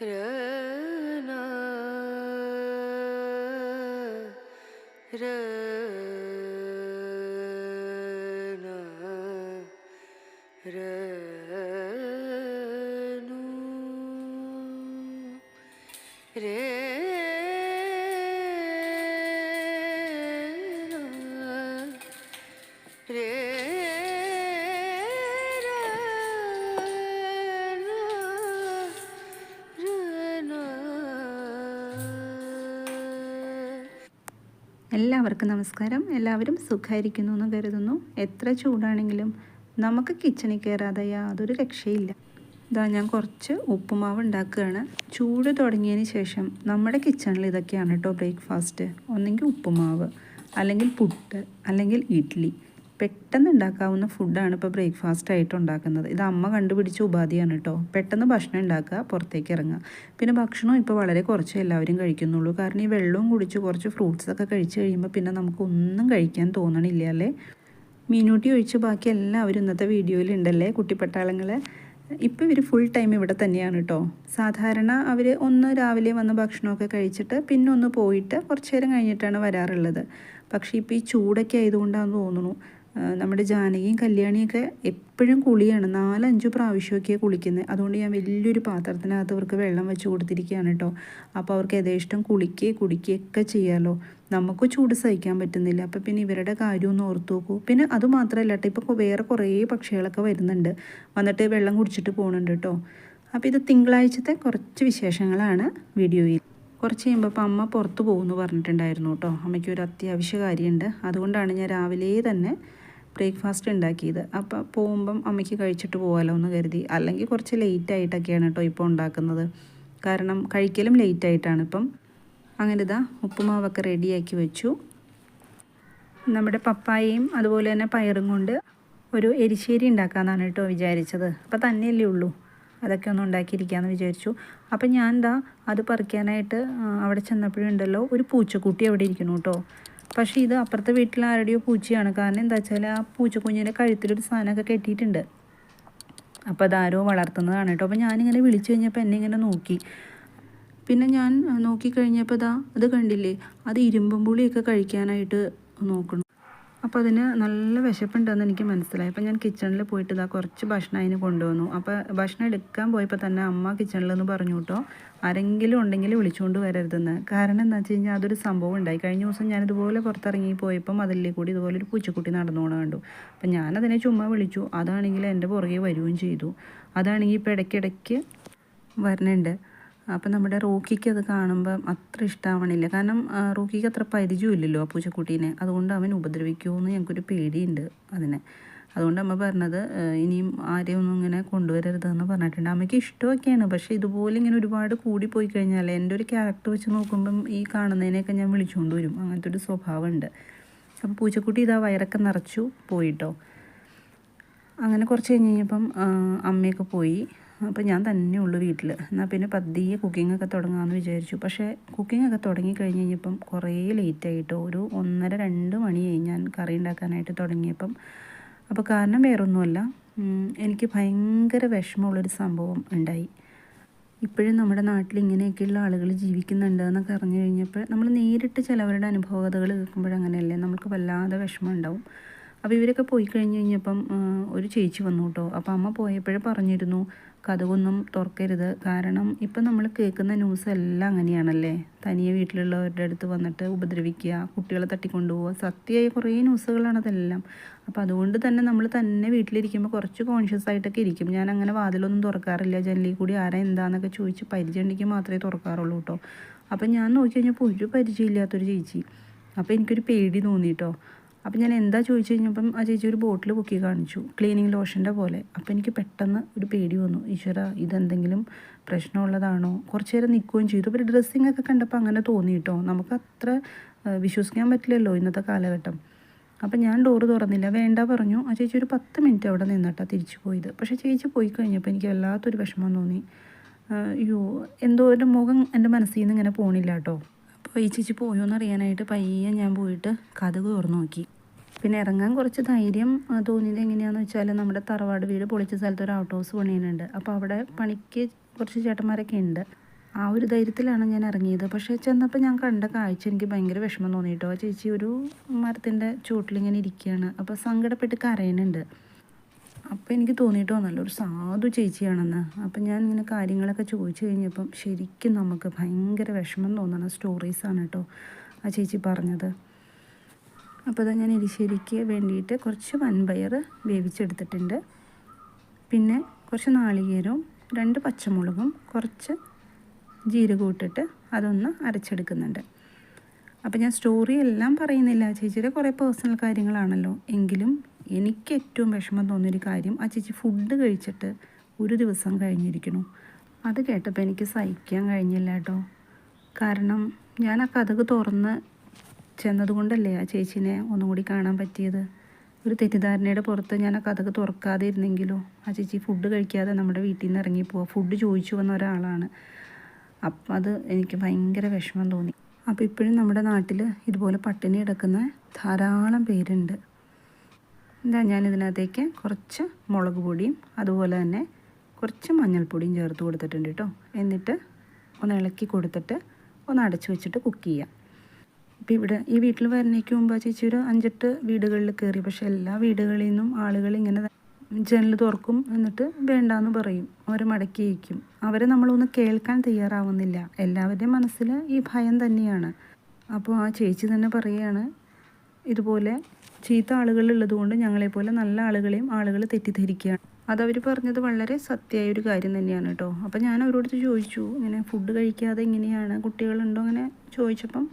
Yeah. എല്ലാവർക്കും നമസ്കാരം. എല്ലാവരും സുഖമായിരിക്കുന്നു എന്ന് കരുതുന്നു. എത്ര ചൂടാണെങ്കിലും നമുക്ക് കിച്ചണിൽ കയറാതെ യാതൊരു രക്ഷയില്ല. ഇതാ ഞാൻ കുറച്ച് ഉപ്പുമാവ് ഉണ്ടാക്കുകയാണ്. ചൂട് തുടങ്ങിയതിന് ശേഷം നമ്മുടെ കിച്ചണിൽ ഇതൊക്കെയാണ് കേട്ടോ ബ്രേക്ക്ഫാസ്റ്റ് ഒന്നെങ്കിൽ ഉപ്പുമാവ് അല്ലെങ്കിൽ പുട്ട് അല്ലെങ്കിൽ ഇഡ്ഡലി പെട്ടെന്ന് ഉണ്ടാക്കാവുന്ന ഫുഡാണ് ഇപ്പോൾ ബ്രേക്ക്ഫാസ്റ്റ് ആയിട്ട് ഉണ്ടാക്കുന്നത്. ഇത് അമ്മ കണ്ടുപിടിച്ച ഉപാധിയാണ് കേട്ടോ പെട്ടെന്ന് ഭക്ഷണം ഉണ്ടാക്കുക പുറത്തേക്ക് ഇറങ്ങുക. പിന്നെ ഭക്ഷണം ഇപ്പോൾ വളരെ കുറച്ച് എല്ലാവരും കഴിക്കുന്നുള്ളൂ. കാരണം ഈ വെള്ളവും കുടിച്ച് കുറച്ച് ഫ്രൂട്ട്സ് ഒക്കെ കഴിച്ച് കഴിയുമ്പോൾ പിന്നെ നമുക്ക് ഒന്നും കഴിക്കാൻ തോന്നണില്ല അല്ലേ? മീനൂട്ടി ഒഴിച്ച് ബാക്കി എല്ലാവരും ഇന്നത്തെ വീഡിയോയിൽ ഉണ്ടല്ലേ കുട്ടിപ്പട്ടാളങ്ങൾ ഇപ്പോൾ ഇവർ ഫുൾ ടൈം ഇവിടെ തന്നെയാണ് കേട്ടോ സാധാരണ അവർ ഒന്ന് രാവിലെ വന്ന് ഭക്ഷണമൊക്കെ കഴിച്ചിട്ട് പിന്നെ ഒന്ന് പോയിട്ട് കുറച്ച് നേരം കഴിഞ്ഞിട്ടാണ് വരാറുള്ളത്. പക്ഷേ ഇപ്പോൾ ഈ ചൂടൊക്കെ ആയതുകൊണ്ടാണെന്ന് തോന്നുന്നു. നമ്മുടെ ജാനകിയും കല്യാണിയൊക്കെ എപ്പോഴും കുളിയാണ്. നാലഞ്ചു പ്രാവശ്യമൊക്കെയാണ് കുളിക്കുന്നത്. അതുകൊണ്ട് ഞാൻ വലിയൊരു പാത്രത്തിനകത്ത് അവർക്ക് വെള്ളം വെച്ച് കൊടുത്തിരിക്കുകയാണ് കേട്ടോ. അപ്പോൾ അവർക്ക് യഥേഷ്ടം കുളിക്കുകയും കുടിക്കുകയൊക്കെ ചെയ്യാമല്ലോ നമുക്ക് ചൂട് സഹിക്കാൻ പറ്റുന്നില്ല. അപ്പോൾ പിന്നെ ഇവരുടെ കാര്യം ഒന്ന് ഓർത്ത് നോക്കൂ. പിന്നെ അതുമാത്രമല്ല കേട്ടോ ഇപ്പോൾ വേറെ കുറേ പക്ഷികളൊക്കെ വരുന്നുണ്ട്. വന്നിട്ട് വെള്ളം കുടിച്ചിട്ട് പോകുന്നുണ്ട് കേട്ടോ. അപ്പോൾ ഇത് തിങ്കളാഴ്ചത്തെ കുറച്ച് വിശേഷങ്ങളാണ് വീഡിയോയിൽ. കുറച്ച് കഴിയുമ്പോൾ അപ്പം അമ്മ പുറത്ത് പോകുമെന്ന് പറഞ്ഞിട്ടുണ്ടായിരുന്നു കേട്ടോ. അമ്മയ്ക്ക് ഒരു അത്യാവശ്യ കാര്യമുണ്ട്. അതുകൊണ്ടാണ് ഞാൻ രാവിലെ തന്നെ ബ്രേക്ക്ഫാസ്റ്റ് ഉണ്ടാക്കിയത്. അപ്പോൾ പോകുമ്പം അമ്മയ്ക്ക് കഴിച്ചിട്ട് പോകാമല്ലോ എന്ന് കരുതി. അല്ലെങ്കിൽ കുറച്ച് ലേറ്റ് ആയിട്ടൊക്കെയാണ് കേട്ടോ ഇപ്പോൾ ഉണ്ടാക്കുന്നത്. കാരണം കഴിക്കലും ലേറ്റ് ആയിട്ടാണ് ഇപ്പം. അങ്ങനെ ഇതാ ഉപ്പുമാവൊക്കെ റെഡിയാക്കി വെച്ചു. നമ്മുടെ പപ്പായയും അതുപോലെ തന്നെ പയറും കൊണ്ട് ഒരു എരിശ്ശേരി ഉണ്ടാക്കാമെന്നാണ് കേട്ടോ വിചാരിച്ചത്. അപ്പോൾ തന്നെയല്ലേ ഉള്ളൂ. അതൊക്കെ ഒന്ന് ഉണ്ടാക്കിയിരിക്കാമെന്ന് വിചാരിച്ചു. അപ്പം ഞാൻ എന്താ അത് പറിക്കാനായിട്ട് അവിടെ ചെന്നപ്പോഴുണ്ടല്ലോ ഒരു പൂച്ചക്കുട്ടി അവിടെ ഇരിക്കുന്നു കേട്ടോ പക്ഷേ ഇത് അപ്പുറത്തെ വീട്ടിൽ ആരുടെയോ പൂച്ചയാണ്. കാരണം എന്താ വെച്ചാൽ ആ പൂച്ചക്കുഞ്ഞിന്റെ കഴുത്തിലൊരു സാധനമൊക്കെ കെട്ടിയിട്ടുണ്ട്. അപ്പോൾ അതാരോ വളർത്തുന്നതാണ് കേട്ടോ. അപ്പോൾ ഞാനിങ്ങനെ വിളിച്ചു കഴിഞ്ഞപ്പോൾ എന്നെ ഇങ്ങനെ നോക്കി. പിന്നെ ഞാൻ നോക്കിക്കഴിഞ്ഞപ്പോൾ ഇതാ അത് കണ്ടില്ലേ? അത് ഇരുമ്പും പുളിയൊക്കെ കഴിക്കാനായിട്ട് നോക്കണം. അപ്പോൾ അതിന് നല്ല വിശപ്പുണ്ടെന്ന് എനിക്ക് മനസ്സിലായി. അപ്പോൾ ഞാൻ കിച്ചണിൽ പോയിട്ട് ഇതാ കുറച്ച് ഭക്ഷണം അതിന് കൊണ്ടുവന്നു. അപ്പോൾ ഭക്ഷണം എടുക്കാൻ പോയപ്പോൾ തന്നെ അമ്മ കിച്ചണിലെന്ന് പറഞ്ഞു കേട്ടോ ആരെങ്കിലും ഉണ്ടെങ്കിൽ വിളിച്ചുകൊണ്ട് വരരുതെന്ന്. കാരണം എന്താ വെച്ച് കഴിഞ്ഞാൽ അതൊരു സംഭവം ഉണ്ടായി. കഴിഞ്ഞ ദിവസം ഞാനിതുപോലെ പുറത്തിറങ്ങി പോയപ്പം അതിലേ കൂടി ഇതുപോലെ ഒരു പൂച്ചക്കുട്ടി നടന്നു പോകണം കണ്ടു. അപ്പം ഞാനതിനെ ചുമ്മാ വിളിച്ചു. അതാണെങ്കിൽ എന്റെ പുറകെ വരികയും ചെയ്തു. അതാണെങ്കിൽ ഇപ്പോൾ ഇടയ്ക്കിടയ്ക്ക് വരുന്നുണ്ട് അപ്പം നമ്മുടെ റോക്കിക്ക് അത് കാണുമ്പം അത്ര ഇഷ്ടമാവണില്ല കാരണം റോക്കിക്ക് അത്ര പരിചയമില്ലല്ലോ ആ പൂച്ചക്കുട്ടീനെ. അതുകൊണ്ട് അവൻ ഉപദ്രവിക്കുമോ എന്ന് ഞങ്ങൾക്കൊരു പേടിയുണ്ട് അതിനെ. അതുകൊണ്ട് അമ്മ പറഞ്ഞത് ഇനിയും ആരെയും ഒന്നും ഇങ്ങനെ കൊണ്ടുവരരുതെന്ന് പറഞ്ഞിട്ടുണ്ട്. അമ്മയ്ക്ക് ഇഷ്ടമൊക്കെയാണ്. പക്ഷേ ഇതുപോലെ ഇങ്ങനെ ഒരുപാട് കൂടി പോയി കഴിഞ്ഞാൽ എന്റെ ഒരു ക്യാരക്ടർ വെച്ച് നോക്കുമ്പം ഈ കാണുന്നതിനെയൊക്കെ ഞാൻ വിളിച്ചുകൊണ്ട് വരും. അങ്ങനത്തെ ഒരു സ്വഭാവമുണ്ട്. അപ്പോൾ പൂച്ചക്കുട്ടി ഇതാ വയറൊക്കെ നിറച്ചു പോയിട്ടോ. അങ്ങനെ കുറച്ച് കഴിഞ്ഞ് കഴിഞ്ഞപ്പം അമ്മയൊക്കെ പോയി. അപ്പോൾ ഞാൻ തന്നെ ഉള്ളു വീട്ടിൽ എന്നാൽ പിന്നെ പതിയെ കുക്കിങ്ങൊക്കെ തുടങ്ങാമെന്ന് വിചാരിച്ചു. പക്ഷേ കുക്കിങ്ങൊക്കെ തുടങ്ങി കഴിഞ്ഞ് കഴിഞ്ഞപ്പം കുറേ ലേറ്റായിട്ട് ഒരു ഒന്നര രണ്ട് മണിയായി ഞാൻ കറി ഉണ്ടാക്കാനായിട്ട് തുടങ്ങിയപ്പം. അപ്പോൾ കാരണം വേറൊന്നുമല്ല. എനിക്ക് ഭയങ്കര വിഷമമുള്ളൊരു സംഭവം ഉണ്ടായി. ഇപ്പോഴും നമ്മുടെ നാട്ടിൽ ഇങ്ങനെയൊക്കെയുള്ള ആളുകൾ ജീവിക്കുന്നുണ്ട് എന്നൊക്കെ അറിഞ്ഞു കഴിഞ്ഞപ്പോൾ നമ്മൾ നേരിട്ട് ചിലവരുടെ അനുഭവകഥകൾ കേൾക്കുമ്പോഴങ്ങനെയല്ലേ നമുക്ക് വല്ലാതെ വിഷമം ഉണ്ടാവും. അപ്പോൾ ഇവരൊക്കെ പോയി കഴിഞ്ഞ് കഴിഞ്ഞപ്പം ഒരു ചേച്ചി വന്നു കേട്ടോ. അപ്പോൾ അമ്മ പോയപ്പോഴേ പറഞ്ഞിരുന്നു കഥകൊന്നും തുറക്കരുത്. കാരണം ഇപ്പം നമ്മൾ കേൾക്കുന്ന ന്യൂസ് എല്ലാം അങ്ങനെയാണല്ലേ? തനിയെ വീട്ടിലുള്ളവരുടെ അടുത്ത് വന്നിട്ട് ഉപദ്രവിക്കുക കുട്ടികളെ തട്ടിക്കൊണ്ടുപോവുക സത്യമായ കുറേ ന്യൂസുകളാണ് അതെല്ലാം. അപ്പോൾ അതുകൊണ്ട് തന്നെ നമ്മൾ തന്നെ വീട്ടിലിരിക്കുമ്പോൾ കുറച്ച് കോൺഷ്യസ് ആയിട്ടൊക്കെ ഇരിക്കും. ഞാൻ അങ്ങനെ വാതിലൊന്നും തുറക്കാറില്ല. ജനലിൽ കൂടി ആരാ എന്താണെന്നൊക്കെ ചോദിച്ച് പരിചയമുണ്ടെങ്കിൽ മാത്രമേ തുറക്കാറുള്ളൂ കേട്ടോ. അപ്പം ഞാൻ നോക്കി കഴിഞ്ഞപ്പോൾ ഒരു പരിചയമില്ലാത്തൊരു ചേച്ചി. അപ്പോൾ എനിക്കൊരു പേടി തോന്നി കേട്ടോ. അപ്പം ഞാൻ എന്താ ചോദിച്ചു കഴിഞ്ഞപ്പം ആ ചേച്ചി ഒരു ബോട്ടിൽ പൊക്കി കാണിച്ചു ക്ലീനിങ് ലോഷന്റെ പോലെ. അപ്പോൾ എനിക്ക് പെട്ടെന്ന് ഒരു പേടി വന്നു. ഈശ്വര ഇതെന്തെങ്കിലും പ്രശ്നമുള്ളതാണോ? കുറച്ച് നേരം നിൽക്കുകയും ചെയ്തു. അപ്പോൾ ഡ്രസ്സിങ് ഒക്കെ കണ്ടപ്പോൾ അങ്ങനെ തോന്നിയിട്ടോ നമുക്ക് അത്ര വിശ്വസിക്കാൻ പറ്റില്ലല്ലോ ഇന്നത്തെ കാലഘട്ടം. അപ്പം ഞാൻ ഡോറ് തുറന്നില്ല. വേണ്ട പറഞ്ഞു. ആ ചേച്ചി ഒരു പത്ത് മിനിറ്റ് അവിടെ നിന്നിട്ടാണ് തിരിച്ചു പോയത്. പക്ഷേ ചേച്ചി പോയി കഴിഞ്ഞപ്പോൾ എനിക്ക് വല്ലാത്തൊരു വിഷമം തോന്നി. അയ്യോ എന്തോ എന്റെ മുഖം എന്റെ മനസ്സിൽ നിന്ന് ഇങ്ങനെ പോണില്ല കേട്ടോ. അപ്പോൾ ഈ ചേച്ചി പോയോ എന്നറിയാനായിട്ട് പയ്യെ ഞാൻ പോയിട്ട് കഥക് തുറന്നു നോക്കി. പിന്നെ ഇറങ്ങാൻ കുറച്ച് ധൈര്യം തോന്നിയത് എങ്ങനെയാണെന്ന് വെച്ചാൽ നമ്മുടെ തറവാട് വീട് പൊളിച്ച സ്ഥലത്ത് ഒരു ഔട്ട് ഹൗസ് പണിയുന്നുണ്ട്. അപ്പോൾ അവിടെ പണിക്ക് കുറച്ച് ചേട്ടന്മാരൊക്കെ ഉണ്ട്. ആ ഒരു ധൈര്യത്തിലാണ് ഞാൻ ഇറങ്ങിയത്. പക്ഷേ ചെന്നപ്പോൾ ഞാൻ കണ്ട കാഴ്ച എനിക്ക് ഭയങ്കര വിഷമം തോന്നിയിട്ടോ ആ ചേച്ചി ഒരു മരത്തിന്റെ ചുവട്ടിലിങ്ങനെ ഇരിക്കുകയാണ്. അപ്പോൾ സങ്കടപ്പെട്ട് കരയുന്നുണ്ട്. അപ്പോൾ എനിക്ക് തോന്നിയിട്ടോ നല്ലൊരു സാധു ചേച്ചിയാണെന്ന്. അപ്പം ഞാൻ ഇങ്ങനെ കാര്യങ്ങളൊക്കെ ചോദിച്ചു കഴിഞ്ഞപ്പം ശരിക്കും നമുക്ക് ഭയങ്കര വിഷമം തോന്നുന്ന സ്റ്റോറീസാണ് കേട്ടോ ആ ചേച്ചി പറഞ്ഞത്. അപ്പോൾ ഞാൻ എരിശ്ശേരിക്ക് വേണ്ടിയിട്ട് കുറച്ച് വൻപയർ വേവിച്ചെടുത്തിട്ടുണ്ട്. പിന്നെ കുറച്ച് നാളികേരവും രണ്ട് പച്ചമുളകും കുറച്ച് ജീരകം ഇട്ടിട്ട് അതൊന്ന് അരച്ചെടുക്കുന്നുണ്ട്. അപ്പോൾ ഞാൻ സ്റ്റോറി എല്ലാം പറയുന്നില്ല. ചേച്ചിയുടെ കുറേ പേഴ്സണൽ കാര്യങ്ങളാണല്ലോ. എങ്കിലും എനിക്ക് ഏറ്റവും വിഷമം തോന്നിയൊരു കാര്യം ആ ചേച്ചി ഫുഡ് കഴിച്ചിട്ട് ഒരു ദിവസം കഴിഞ്ഞിരിക്കണു അത് കേട്ടപ്പോൾ എനിക്ക് സഹിക്കാൻ കഴിഞ്ഞില്ല കേട്ടോ. കാരണം ഞാൻ ആ കഥക് തുറന്ന് ചെന്നതുകൊണ്ടല്ലേ ആ ചേച്ചീനെ ഒന്നും കൂടി കാണാൻ പറ്റിയത്? ഒരു തെറ്റിദ്ധാരണയുടെ പുറത്ത് ഞാൻ ആ കഥക്ക് തുറക്കാതെ ഇരുന്നെങ്കിലോ? ആ ചേച്ചി ഫുഡ് കഴിക്കാതെ നമ്മുടെ വീട്ടിൽ നിന്ന് ഇറങ്ങി പോവുക ഫുഡ് ചോദിച്ചു വന്ന ഒരാളാണ്. അപ്പം അത് എനിക്ക് ഭയങ്കര വിഷമം തോന്നി. അപ്പോൾ ഇപ്പോഴും നമ്മുടെ നാട്ടിൽ ഇതുപോലെ പട്ടിണി കിടക്കുന്ന ധാരാളം പേരുണ്ട്. എന്താ ഞാൻ ഇതിനകത്തേക്ക് കുറച്ച് മുളക് പൊടിയും അതുപോലെ തന്നെ കുറച്ച് മഞ്ഞൾപ്പൊടിയും ചേർത്ത് കൊടുത്തിട്ടുണ്ട് കേട്ടോ എന്നിട്ട് ഒന്ന് ഇളക്കി കൊടുത്തിട്ട് ഒന്ന് അടച്ചു വെച്ചിട്ട് കുക്ക് ചെയ്യാം. ഇപ്പോൾ ഇവിടെ ഈ വീട്ടിൽ വരണേക്ക് മുമ്പ് ചേച്ചി ഒരു അഞ്ചെട്ട് വീടുകളിൽ കയറി പക്ഷേ എല്ലാ വീടുകളിൽ നിന്നും ആളുകൾ ഇങ്ങനെ ജനൽ തുറക്കും എന്നിട്ട് വേണ്ടാന്ന് പറയും. അവരെ മടക്കി അയക്കും. അവരെ നമ്മളൊന്ന് കേൾക്കാൻ തയ്യാറാവുന്നില്ല. എല്ലാവരുടെയും മനസ്സിൽ ഈ ഭയം തന്നെയാണ്. അപ്പോൾ ആ ചേച്ചി തന്നെ പറയുകയാണ് ഇതുപോലെ ചീത്ത ആളുകളുള്ളത് കൊണ്ട് ഞങ്ങളെപ്പോലെ നല്ല ആളുകളെയും ആളുകൾ തെറ്റിദ്ധരിക്കുകയാണ്. അതവർ പറഞ്ഞത് വളരെ സത്യമായ ഒരു കാര്യം തന്നെയാണ് കേട്ടോ. അപ്പോൾ ഞാൻ അവരോട് ചോദിച്ചു ഇങ്ങനെ ഫുഡ് കഴിക്കാതെ ഇങ്ങനെയാണ് കുട്ടികളുണ്ടോ അങ്ങനെ ചോദിച്ചപ്പം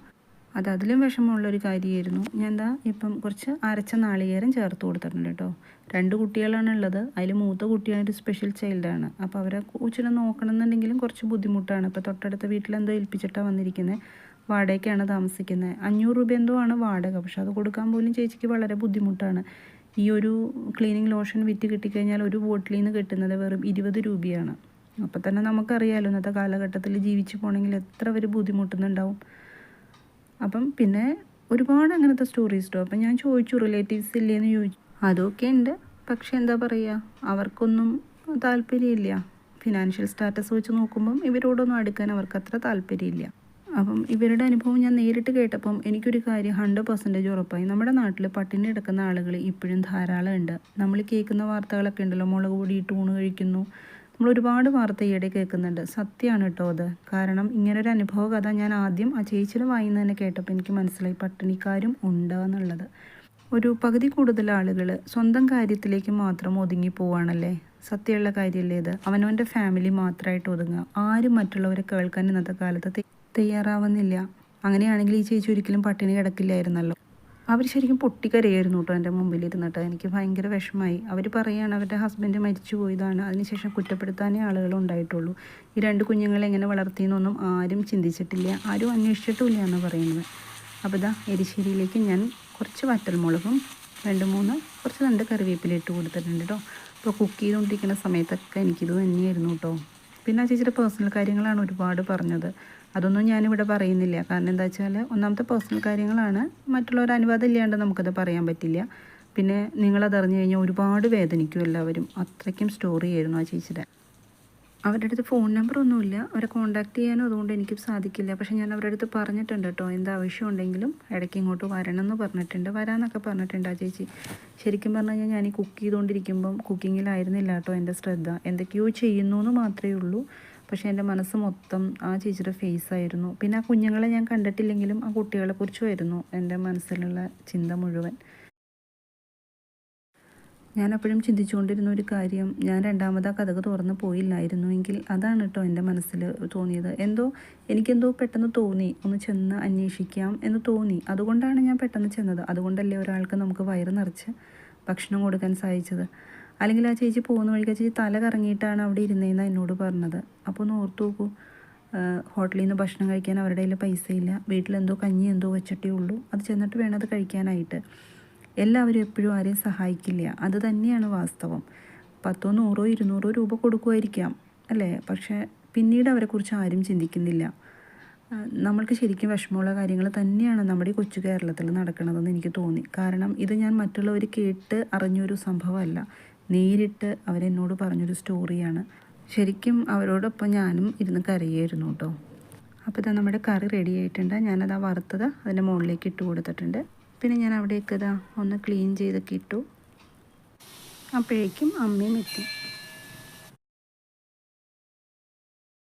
അത് അതിലും വിഷമമുള്ളൊരു കാര്യമായിരുന്നു. ഞാൻ എന്താ ഇപ്പം കുറച്ച് അരച്ച നാളികേരം ചേർത്ത് കൊടുത്തിട്ടുണ്ട് കേട്ടോ. രണ്ട് കുട്ടികളാണ് ഉള്ളത് അതിൽ മൂത്ത കുട്ടിയാണ് ഒരു സ്പെഷ്യൽ ചൈൽഡാണ് അപ്പോൾ അവരെ കൊച്ചിനെ നോക്കണമെന്നുണ്ടെങ്കിലും കുറച്ച് ബുദ്ധിമുട്ടാണ്. ഇപ്പോൾ തൊട്ടടുത്ത വീട്ടിലെന്തോ ഏൽപ്പിച്ചിട്ടാണ് വന്നിരിക്കുന്നത്. വാടകയ്ക്കാണ് താമസിക്കുന്നത്. അഞ്ഞൂറ് രൂപ എന്തോ ആണ് വാടക. പക്ഷെ അത് കൊടുക്കാൻ പോലും ചേച്ചിക്ക് വളരെ ബുദ്ധിമുട്ടാണ്. ഈ ഒരു ക്ലീനിങ് ലോഷൻ വിറ്റ് കിട്ടിക്കഴിഞ്ഞാൽ ഒരു ബോട്ടിലിൽ നിന്ന് കിട്ടുന്നത് വെറും ഇരുപത് രൂപയാണ്. അപ്പോൾ തന്നെ നമുക്കറിയാമല്ലോ ഇന്നത്തെ കാലഘട്ടത്തിൽ ജീവിച്ചു പോകണമെങ്കിൽ എത്ര പേര് ബുദ്ധിമുട്ടുന്നുണ്ടാവും. അപ്പം പിന്നെ ഒരുപാട് അങ്ങനത്തെ സ്റ്റോറീസ് കേട്ടോ അപ്പം ഞാൻ ചോദിച്ചു റിലേറ്റീവ്സ് ഇല്ലേന്ന് ചോദിച്ചു. അതൊക്കെ ഉണ്ട്. പക്ഷെ എന്താ പറയുക അവർക്കൊന്നും താല്പര്യമില്ല. ഫിനാൻഷ്യൽ സ്റ്റാറ്റസ് വെച്ച് നോക്കുമ്പം ഇവരോടൊന്നും അടുക്കാൻ അവർക്ക് അത്ര താല്പര്യമില്ല. അപ്പം ഇവരുടെ അനുഭവം ഞാൻ നേരിട്ട് കേട്ടപ്പം എനിക്കൊരു കാര്യം ഹൺഡ്രഡ് പെർസെന്റേജ് ഉറപ്പായി. നമ്മുടെ നാട്ടിൽ പട്ടിണി കിടക്കുന്ന ആളുകൾ ഇപ്പോഴും ധാരാളം ഉണ്ട്. നമ്മൾ കേൾക്കുന്ന വാർത്തകളൊക്കെ ഉണ്ടല്ലോ മുളക് പൊടി ഇട്ട് ഊണ് കഴിക്കുന്നു. നമ്മൾ ഒരുപാട് വാർത്ത ഈയിടെ കേൾക്കുന്നുണ്ട്. സത്യമാണ് കേട്ടോ അത്. കാരണം ഇങ്ങനൊരു അനുഭവ കഥ ഞാൻ ആദ്യം ആ ചേച്ചിയുടെ വായിന്ന് തന്നെ കേട്ടപ്പോൾ എനിക്ക് മനസ്സിലായി പട്ടിണിക്കാരും ഉണ്ട് എന്നുള്ളത്. ഒരു പകുതി കൂടുതൽ ആളുകൾ സ്വന്തം കാര്യത്തിലേക്ക് മാത്രം ഒതുങ്ങി പോവാണല്ലേ? സത്യമുള്ള കാര്യമല്ലേ ഇത്? അവനവന്റെ ഫാമിലി മാത്രമായിട്ട് ഒതുങ്ങുക. ആരും മറ്റുള്ളവരെ കേൾക്കാൻ ഇന്നത്തെ കാലത്ത് തയ്യാറാവുന്നില്ല. അങ്ങനെയാണെങ്കിൽ ഈ ചേച്ചി ഒരിക്കലും പട്ടിണി കിടക്കില്ലായിരുന്നല്ലോ. അവർ ശരിക്കും പൊട്ടിക്കരയായിരുന്നു കേട്ടോ എന്റെ മുമ്പിൽ ഇരുന്നിട്ട് എനിക്ക് ഭയങ്കര വിഷമമായി. അവർ പറയുകയാണ് അവരുടെ ഹസ്ബൻഡ് മരിച്ചു പോയതാണ്. അതിനുശേഷം കുറ്റപ്പെടുത്താനേ ആളുകൾ ഉണ്ടായിട്ടുള്ളൂ. ഈ രണ്ട് കുഞ്ഞുങ്ങളെ എങ്ങനെ വളർത്തിയെന്നൊന്നും ആരും ചിന്തിച്ചിട്ടില്ല. ആരും അന്വേഷിച്ചിട്ടുമില്ല എന്ന് പറയുന്നത്. അപ്പോൾ ഇതാ എരിശ്ശേരിയിലേക്ക് ഞാൻ കുറച്ച് വറ്റൽമുളകും രണ്ട് മൂന്ന് കുറച്ച് രണ്ട് കറിവേപ്പില ഇട്ട് കൊടുത്തിട്ടുണ്ട് കേട്ടോ. അപ്പോൾ കുക്ക് ചെയ്തുകൊണ്ടിരിക്കുന്ന സമയത്തൊക്കെ എനിക്കിത് തന്നെയായിരുന്നു കേട്ടോ. പിന്നെ ആ ചേച്ചിയുടെ പേഴ്സണൽ കാര്യങ്ങളാണ് ഒരുപാട് പറഞ്ഞത്. അതൊന്നും ഞാനിവിടെ പറയുന്നില്ല. കാരണം എന്താ വെച്ചാൽ ഒന്നാമത്തെ പേഴ്സണൽ കാര്യങ്ങളാണ്. മറ്റുള്ളവർ അനുവാദം ഇല്ലാണ്ട് നമുക്കത് പറയാൻ പറ്റില്ല. പിന്നെ നിങ്ങളത് അറിഞ്ഞു കഴിഞ്ഞാൽ ഒരുപാട് വേദനിക്കും എല്ലാവരും. അത്രയ്ക്കും സ്റ്റോറി ആയിരുന്നു ആ ചേച്ചിയുടെ അവരുടെ അടുത്ത് ഫോൺ നമ്പർ ഒന്നുമില്ല. അവരെ കോൺടാക്ട് ചെയ്യാനും അതുകൊണ്ട് എനിക്കും സാധിക്കില്ല. പക്ഷേ ഞാൻ അവരുടെ അടുത്ത് പറഞ്ഞിട്ടുണ്ട് കേട്ടോ. എന്താ ആവശ്യം ഉണ്ടെങ്കിലും ഇടയ്ക്ക് ഇങ്ങോട്ട് വരണം എന്ന് പറഞ്ഞിട്ടുണ്ട്. വരാമെന്നൊക്കെ പറഞ്ഞിട്ടുണ്ട് ആ ചേച്ചി. ശരിക്കും പറഞ്ഞു കഴിഞ്ഞാൽ ഞാൻ ഈ കുക്ക് ചെയ്തുകൊണ്ടിരിക്കുമ്പം കുക്കിങ്ങിലായിരുന്നില്ല കേട്ടോ എന്റെ ശ്രദ്ധ. എന്തൊക്കെയോ ചെയ്യുന്നു എന്ന് മാത്രമേ ഉള്ളൂ. പക്ഷേ എന്റെ മനസ്സ് മൊത്തം ആ ചേച്ചിയുടെ ഫേസ് ആയിരുന്നു. പിന്നെ ആ കുഞ്ഞുങ്ങളെ ഞാൻ കണ്ടിട്ടില്ലെങ്കിലും ആ കുട്ടികളെ കുറിച്ചുമായിരുന്നു എന്റെ മനസ്സിലുള്ള ചിന്ത മുഴുവൻ. ഞാൻ അപ്പോഴും ചിന്തിച്ചുകൊണ്ടിരുന്ന ഒരു കാര്യം ഞാൻ രണ്ടാമത് ആ കഥക് തുറന്ന് പോയില്ലായിരുന്നു എങ്കിൽ അതാണ് കേട്ടോ എന്റെ മനസ്സിൽ തോന്നിയത്. എന്തോ എനിക്കെന്തോ പെട്ടെന്ന് തോന്നി ഒന്ന് ചെന്ന് അന്വേഷിക്കാം എന്ന് തോന്നി. അതുകൊണ്ടാണ് ഞാൻ പെട്ടെന്ന് ചെന്നത്. അതുകൊണ്ടല്ലേ ഒരാൾക്ക് നമുക്ക് വയറ് നിറച്ച് ഭക്ഷണം കൊടുക്കാൻ സാധിച്ചത്. അല്ലെങ്കിൽ ആ ചേച്ചി പോകുന്ന വഴിക്ക് ആ ചേച്ചി തല കറങ്ങിയിട്ടാണ് അവിടെ ഇരുന്നതെന്ന് എന്നോട് പറഞ്ഞത്. അപ്പോൾ ഒന്ന് ഓർത്തു നോക്കൂ. ഹോട്ടലിൽ നിന്ന് ഭക്ഷണം കഴിക്കാൻ അവരുടെ കയ്യിൽ പൈസയില്ല. വീട്ടിലെന്തോ കഞ്ഞി എന്തോ വെച്ചിട്ടേ ഉള്ളൂ. അത് ചെന്നിട്ട് വേണം അത് കഴിക്കാനായിട്ട്. എല്ലാവരും എപ്പോഴും ആരെയും സഹായിക്കില്ല. അത് തന്നെയാണ് വാസ്തവം. പത്തോ നൂറോ ഇരുന്നൂറോ രൂപ കൊടുക്കുമായിരിക്കാം അല്ലേ? പക്ഷേ പിന്നീട് അവരെക്കുറിച്ച് ആരും ചിന്തിക്കുന്നില്ല. നമ്മൾക്ക് ശരിക്കും വിഷമമുള്ള കാര്യങ്ങൾ തന്നെയാണ് നമ്മുടെ കൊച്ചു കേരളത്തിൽ നടക്കുന്നതെന്ന് എനിക്ക് തോന്നി. കാരണം ഇത് ഞാൻ മറ്റുള്ളവർ കേട്ട് അറിഞ്ഞൊരു സംഭവമല്ല. നേരിട്ട് അവരെന്നോട് പറഞ്ഞൊരു സ്റ്റോറിയാണ്. ശരിക്കും അവരോടൊപ്പം ഞാനും ഇരുന്ന് കരയായിരുന്നു കേട്ടോ. അപ്പോൾ ഇതാ നമ്മുടെ കറി റെഡി ആയിട്ടുണ്ട്. ഞാനത് ആ വറുത്തത് അതിന്റെ മുകളിലേക്ക് ഇട്ട് കൊടുത്തിട്ടുണ്ട്. പിന്നെ ഞാൻ അവിടേക്ക് ഇതാ ഒന്ന് ക്ലീൻ ചെയ്തൊക്കെ ഇട്ടു. അപ്പോഴേക്കും അമ്മയും എത്തി.